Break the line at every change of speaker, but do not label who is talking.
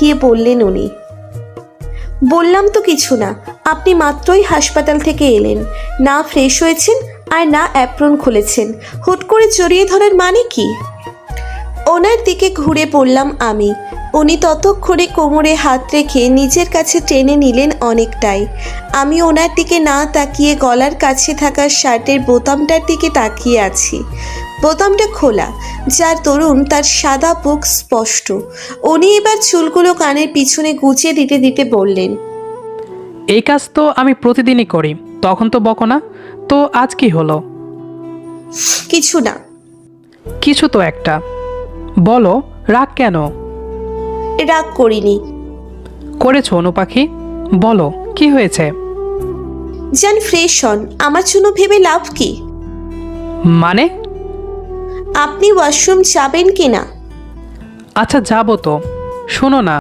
তাকিয়ে বললেন উনি। বললাম তো কিছু না, আপনি মাত্রই হাসপাতাল থেকে এলেন, না ফ্রেশ হয়েছেন আর না অ্যাপ্রন খুলেছেন, হুট করে জড়িয়ে ধরার মানে কি? ওনার দিকে ঘুরে পড়লাম আমি, উনি ততক্ষণে কোমরে হাত রেখে নিজের কাছে টেনে নিলেন অনেকটাই, আমি ওনার দিকে না তাকিয়ে গলার কাছে থাকা শার্টের বোতামটার দিকে তাকিয়ে আছি বোতামটা খোলা যার তরুণ তার সাদা বুক স্পষ্ট। উনি এবার চুলগুলো কানের পিছনে গুছিয়ে দিতে দিতে বললেন
এই কাজ তো আমি প্রতিদিনই করি তখন তো বকো না তো আজ কি হলো?
কিছু না।
কিছু তো একটা। বলো রাগ কেন?
রাগ করিনি।
করেছ অনু পাখি? বলো কি হয়েছে?
যান ফ্রেশ হন আমার জন্য ভেবে লাভ কি?
মানে?
আপনি ওয়াশরুম যাবেন কিনা?
আচ্ছা যাব তো। শোনো না।